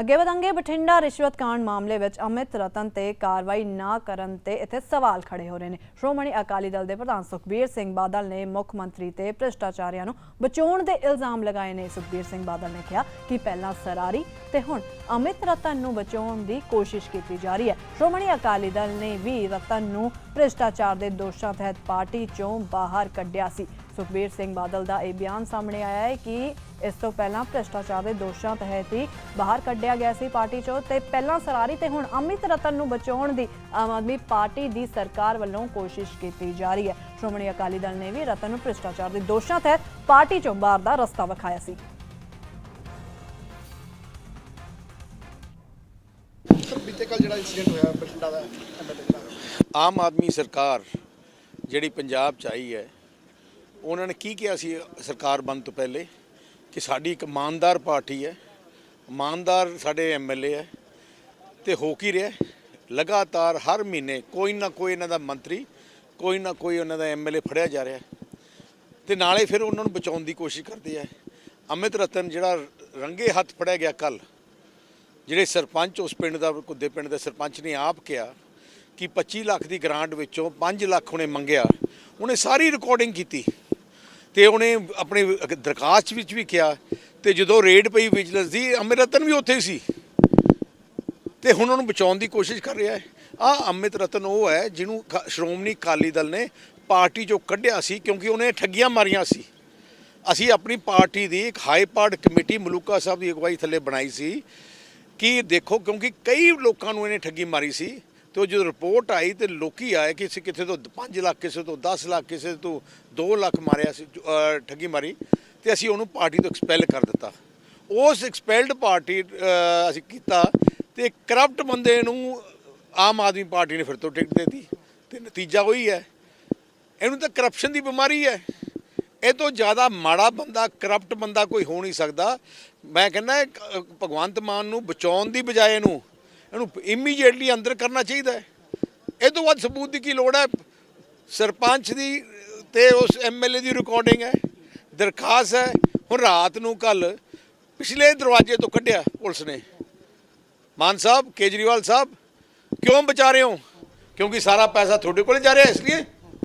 ਅੱਗੇ ਵਧਾਂਗੇ ਬਠਿੰਡਾ ਰਿਸ਼ਵਤ ਕਾਂਡ ਮਾਮਲੇ ਵਿੱਚ ਅਮਿਤ ਰਤਨ ਤੇ ਕਾਰਵਾਈ ਨਾ ਕਰਨ ਤੇ ਇੱਥੇ ਸਵਾਲ ਖੜੇ ਹੋ ਰਹੇ ਨੇ। ਸ਼੍ਰੋਮਣੀ ਅਕਾਲੀ ਦਲ ਦੇ ਪ੍ਰਧਾਨ ਸੁਖਬੀਰ ਸਿੰਘ ਬਾਦਲ ਨੇ ਮੁੱਖ ਮੰਤਰੀ ਤੇ ਭ੍ਰਿਸ਼ਟਾਚਾਰੀਆਂ ਨੂੰ ਬਚਾਉਣ ਦੇ ਇਲਜ਼ਾਮ ਲਗਾਏ ਨੇ। ਸੁਖਬੀਰ ਸਿੰਘ ਬਾਦਲ ਨੇ ਕਿਹਾ ਕਿ ਪਹਿਲਾਂ ਸਰਾਰੀ ਤੇ ਹੁਣ ਅਮਿਤ ਰਤਨ ਨੂੰ ਬਚਾਉਣ ਦੀ ਕੋਸ਼ਿਸ਼ ਕੀਤੀ ਜਾ ਰਹੀ ਹੈ। ਸ਼੍ਰੋਮਣੀ ਅਕਾਲੀ ਦਲ ਨੇ ਵੀ ਰਤਨ ਨੂੰ ਭ੍ਰਿਸ਼ਟਾਚਾਰ ਦੇ ਦੋਸ਼ਾਂ ਤਹਿਤ ਪਾਰਟੀ ਚੋਂ ਬਾਹਰ ਕੱਢਿਆ ਸੀ। ਸੁਖਬੀਰ ਸਿੰਘ ਬਾਦਲ ਦਾ ਇਹ ਬਿਆਨ ਸਾਹਮਣੇ ਆਇਆ ਹੈ ਕਿ ਇਸ ਤੋਂ ਪਹਿਲਾਂ ਭ੍ਰਿਸ਼ਟਾਚਾਰ ਦੇ ਦੋਸ਼ਾਂ ਤਹਿਤ ਹੀ ਬਾਹਰ ਕੱਢਿਆ ਗਿਆ ਸੀ ਪਾਰਟੀ ਚੋਂ ਤੇ ਪਹਿਲਾਂ ਸਰਾਰੀ ਤੇ ਹੁਣ ਅਮਿਤ ਰਤਨ ਨੂੰ ਬਚਾਉਣ ਦੀ ਆਮ ਆਦਮੀ ਪਾਰਟੀ ਦੀ ਸਰਕਾਰ ਵੱਲੋਂ ਕੋਸ਼ਿਸ਼ ਕੀਤੀ ਜਾ ਰਹੀ ਹੈ। ਸ਼੍ਰੋਮਣੀ ਅਕਾਲੀ ਦਲ ਨੇ ਵੀ ਰਤਨ ਨੂੰ ਭ੍ਰਿਸ਼ਟਾਚਾਰ ਦੇ ਦੋਸ਼ਾਂ ਤਹਿਤ ਪਾਰਟੀ ਚੋਂ ਬਾਹਰ ਦਾ ਰਸਤਾ ਵਿਖਾਇਆ ਸੀ। ਸਰ ਬੀਤੇ ਕੱਲ ਜਿਹੜਾ ਇਨਸੀਡੈਂਟ ਹੋਇਆ ਬਠਿੰਡਾ ਦਾ ਐਮਐਲਏ ਦਾ ਆਮ ਆਦਮੀ ਸਰਕਾਰ ਜਿਹੜੀ ਪੰਜਾਬ ਚ ਆਈ ਹੈ ਉਹਨਾਂ ਨੇ ਕੀ ਕਿਹਾ ਸੀ ਸਰਕਾਰ ਬਣਨ ਤੋਂ ਪਹਿਲੇ? ਕਿ ਸਾਡੀ ਇੱਕ ਇਮਾਨਦਾਰ ਪਾਰਟੀ ਹੈ, ਇਮਾਨਦਾਰ ਸਾਡੇ ਐਮਐਲਏ ਹੈ ਤੇ ਹੋ ਕੀ ਰਿਹਾ ਲਗਾਤਾਰ ਹਰ ਮਹੀਨੇ ਕੋਈ ਨਾ ਕੋਈ ਇਹਨਾਂ ਦਾ ਮੰਤਰੀ, ਕੋਈ ਨਾ ਕੋਈ ਉਹਨਾਂ ਦਾ ਐਮਐਲਏ ਫੜਿਆ ਜਾ ਰਿਹਾ ਤੇ ਨਾਲੇ ਫਿਰ ਉਹਨਾਂ ਨੂੰ ਬਚਾਉਣ ਦੀ ਕੋਸ਼ਿਸ਼ ਕਰਦੇ ਆ। ਅਮਿਤ ਰਤਨ ਜਿਹੜਾ ਰੰਗੇ ਹੱਥ ਫੜਿਆ ਗਿਆ ਕੱਲ ਜਿਹੜੇ ਸਰਪੰਚ ਉਸ ਪਿੰਡ ਦਾ, ਕੁੱਦੇ ਪਿੰਡ ਦੇ ਸਰਪੰਚ ਨੇ ਆਪ ਕਿਹਾ ਕਿ 25 ਲੱਖ ਦੀ ਗ੍ਰਾਂਟ ਵਿੱਚੋਂ 5 ਲੱਖ ਉਹਨੇ ਮੰਗਿਆ। ਉਹਨੇ ਸਾਰੀ ਰਿਕਾਰਡਿੰਗ ਕੀਤੀ। ਤੇ ਉਹਨੇ ਆਪਣੀ ਦਰਖਾਸਤ ਵਿੱਚ ਵੀ ਕਿਹਾ ਤੇ ਜਦੋਂ ਰੇਡ ਪਈ ਵਿਜੀਲੈਂਸ ਦੀ ਅਮਿਤ ਰਤਨ ਵੀ ਉੱਥੇ ਹੀ ਸੀ। ਤੇ ਹੁਣ ਉਹਨੂੰ ਬਚਾਉਣ ਦੀ ਕੋਸ਼ਿਸ਼ ਕਰ ਰਿਹਾ ਹੈ। ਆ ਅਮਿਤ ਰਤਨ ਉਹ ਹੈ ਜਿਹਨੂੰ ਕ- ਸ਼੍ਰੋਮਣੀ ਅਕਾਲੀ ਦਲ ਨੇ ਪਾਰਟੀ ਚੋਂ ਕੱਢਿਆ ਸੀ ਕਿਉਂਕਿ ਉਹਨੇ ਠੱਗੀਆਂ ਮਾਰੀਆਂ ਸੀ। ਅਸੀਂ ਆਪਣੀ ਪਾਰਟੀ ਦੀ ਇੱਕ high part committee Maluka sahib ਦੀ ਅਗਵਾਈ ਥੱਲੇ ਬਣਾਈ ਸੀ ਕਿ ਦੇਖੋ ਕਿਉਂਕਿ ਕਈ ਲੋਕਾਂ ਨੂੰ ਇਹਨੇ ਠੱਗੀ ਮਾਰੀ ਸੀ। ਤੇ ਉਹ ਜਦੋਂ ਰਿਪੋਰਟ ਆਈ ਤੇ ਲੋਕੀ ਆਏ ਕਿ ਕਿਸੇ ਕਿਥੇ ਤੋਂ 5 ਲੱਖ, ਕਿਸੇ ਤੋਂ 10 ਲੱਖ, ਕਿਸੇ ਤੋਂ 2 ਲੱਖ ਮਾਰਿਆ ਸੀ ਠੱਗੀ ਮਾਰੀ ਤੇ ਅਸੀਂ ਉਹਨੂੰ ਪਾਰਟੀ ਤੋਂ ਐਕਸਪੈਲ ਕਰ ਦਿੱਤਾ। ਉਸ ਐਕਸਪੈਲਡ ਪਾਰਟੀ ਅਸੀਂ ਕੀਤਾ ਤੇ ਕਰਪਟ ਬੰਦੇ ਨੂੰ ਆਮ ਆਦਮੀ ਪਾਰਟੀ ਨੇ ਫਿਰ ਤੋਂ ਟਿਕਟ ਦੇ ਦਿੱਤੀ ਤੇ ਨਤੀਜਾ ਉਹੀ ਹੈ। ਇਹਨੂੰ ਤਾਂ ਕਰਪਸ਼ਨ ਦੀ ਬਿਮਾਰੀ ਹੈ। ਇਹ ਤੋਂ ਜ਼ਿਆਦਾ ਮਾੜਾ ਬੰਦਾ ਕਰਪਟ ਬੰਦਾ ਕੋਈ ਹੋ ਨਹੀਂ ਸਕਦਾ। ਮੈਂ ਕਹਿੰਦਾ ਭਗਵੰਤ ਮਾਨ ਨੂੰ ਬਚਾਉਣ ਦੀ ਬਜਾਏ ਨੂੰ ਇਹਨੂੰ ਇਮੀਡੀਏਟਲੀ ਅੰਦਰ ਕਰਨਾ ਚਾਹੀਦਾ ਹੈ। ਇਹ ਤੋਂ ਵੱਧ ਸਬੂਤ ਦੀ ਕੀ ਲੋੜ ਹੈ? ਸਰਪੰਚ ਦੀ ਤੇ ਉਸ ਐਮਐਲਏ ਦੀ ਰਿਕਾਰਡਿੰਗ ਹੈ, ਦਰਖਾਸਤ ਹੈ। ਹੁਣ ਰਾਤ ਨੂੰ ਕੱਲ ਪਿਛਲੇ ਦਰਵਾਜ਼ੇ ਤੋਂ ਕੱਢਿਆ ਪੁਲਿਸ ਨੇ। ਮਾਨ ਸਾਹਿਬ, ਕੇਜਰੀਵਾਲ ਸਾਹਿਬ, ਕਿਉਂ ਬਚਾ ਰਹੇ ਹੋ? ਕਿਉਂਕਿ ਸਾਰਾ ਪੈਸਾ ਤੁਹਾਡੇ ਕੋਲ ਜਾ ਰਿਹਾ ਇਸ ਲਈ?